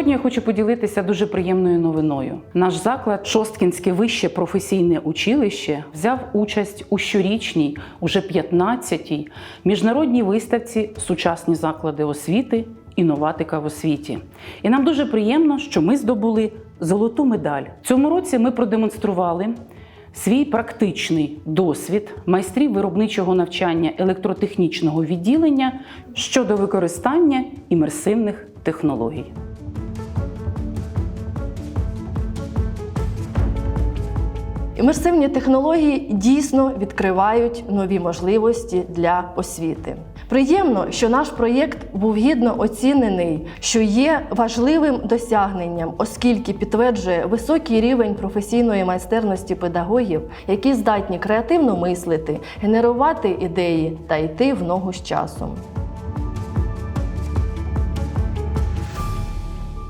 Сьогодні я хочу поділитися дуже приємною новиною. Наш заклад Шосткінське вище професійне училище взяв участь у щорічній, уже 15-й міжнародній виставці Сучасні заклади освіти. Інноватика в освіті. І нам дуже приємно, що ми здобули золоту медаль. Цьому році ми продемонстрували свій практичний досвід майстрів виробничого навчання електротехнічного відділення щодо використання імерсивних технологій. Імерсивні технології дійсно відкривають нові можливості для освіти. Приємно, що наш проєкт був гідно оцінений, що є важливим досягненням, оскільки підтверджує високий рівень професійної майстерності педагогів, які здатні креативно мислити, генерувати ідеї та йти в ногу з часом.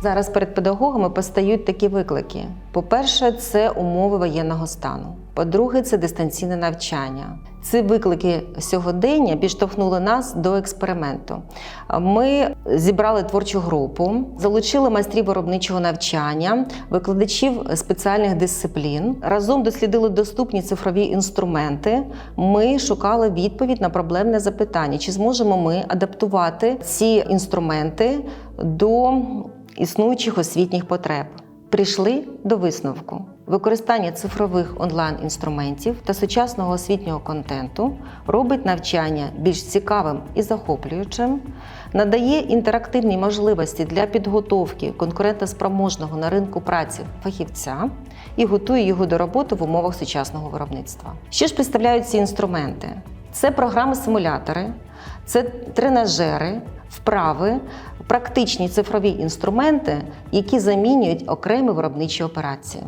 Зараз перед педагогами постають такі виклики: по-перше, це умови воєнного стану. По-друге, це дистанційне навчання. Ці виклики сьогодення підштовхнули нас до експерименту. Ми зібрали творчу групу, залучили майстрів виробничого навчання, викладачів спеціальних дисциплін. Разом дослідили доступні цифрові інструменти. Ми шукали відповідь на проблемне запитання: чи зможемо ми адаптувати ці інструменти до існуючих освітніх потреб. Прийшли до висновку. Використання цифрових онлайн-інструментів та сучасного освітнього контенту робить навчання більш цікавим і захоплюючим, надає інтерактивні можливості для підготовки конкурентоспроможного на ринку праці фахівця і готує його до роботи в умовах сучасного виробництва. Що ж представляють ці інструменти? Це програми-симулятори, це тренажери, вправи, практичні цифрові інструменти, які замінюють окремі виробничі операції.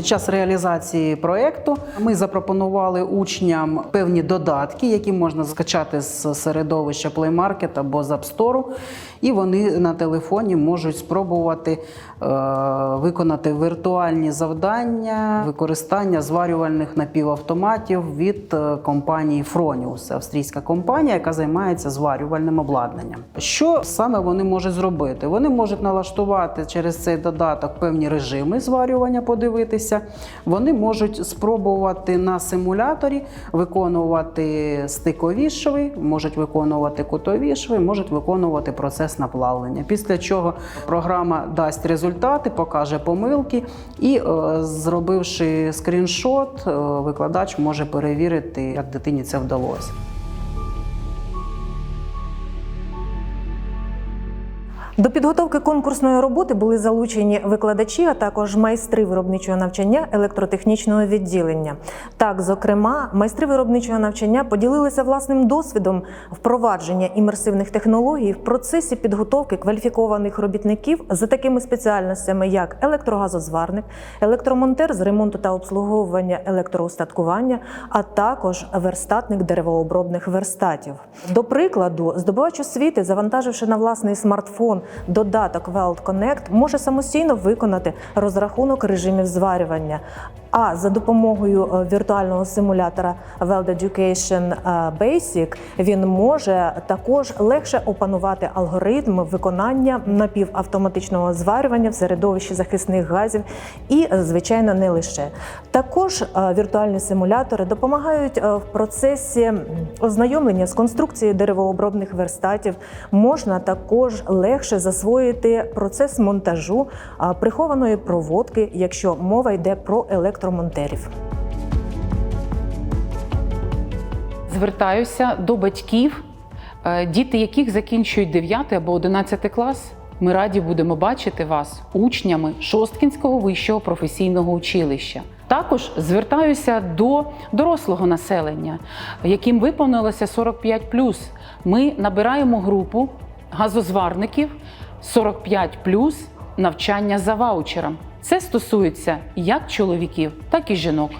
Під час реалізації проєкту ми запропонували учням певні додатки, які можна скачати з середовища Play Market або з App Store, і вони на телефоні можуть спробувати е, виконати віртуальні завдання, використання зварювальних напівавтоматів від е, компанії Fronius. Австрійська компанія, яка займається зварювальним обладнанням. Що саме вони можуть зробити? Вони можуть налаштувати через цей додаток певні режими зварювання, подивитися. Вони можуть спробувати на симуляторі виконувати стикові шви, можуть виконувати кутові шви, можуть виконувати процес наплавлення. Після чого програма дасть результати, покаже помилки, і е, зробивши скріншот, е, викладач може перевірити, як дитині це вдалося. До підготовки конкурсної роботи були залучені викладачі, а також майстри виробничого навчання електротехнічного відділення. Так, зокрема, майстри виробничого навчання поділилися власним досвідом впровадження імерсивних технологій в процесі підготовки кваліфікованих робітників за такими спеціальностями, як електрогазозварник, електромонтер з ремонту та обслуговування електроустаткування, а також верстатник деревообробних верстатів. До прикладу, здобувач освіти, завантаживши на власний смартфон додаток Weld Connect, може самостійно виконати розрахунок режимів зварювання. А за допомогою е, віртуального симулятора Weld Education е, Basic він може також легше опанувати алгоритм виконання напівавтоматичного зварювання в середовищі захисних газів і, е, звичайно, не лише. Також віртуальні симулятори допомагають в процесі ознайомлення з конструкцією деревообробних верстатів. Можна також легше засвоїти процес монтажу прихованої проводки, якщо мова йде про електромонтерів. Звертаюся до батьків, е, діти яких закінчують 9 або 11 клас. Ми раді будемо бачити вас учнями Шосткінського вищого професійного училища. Також звертаюся до дорослого населення, яким виповнилося 45+. Ми набираємо групу газозварників 45+, навчання за ваучером. Це стосується як чоловіків, так і жінок.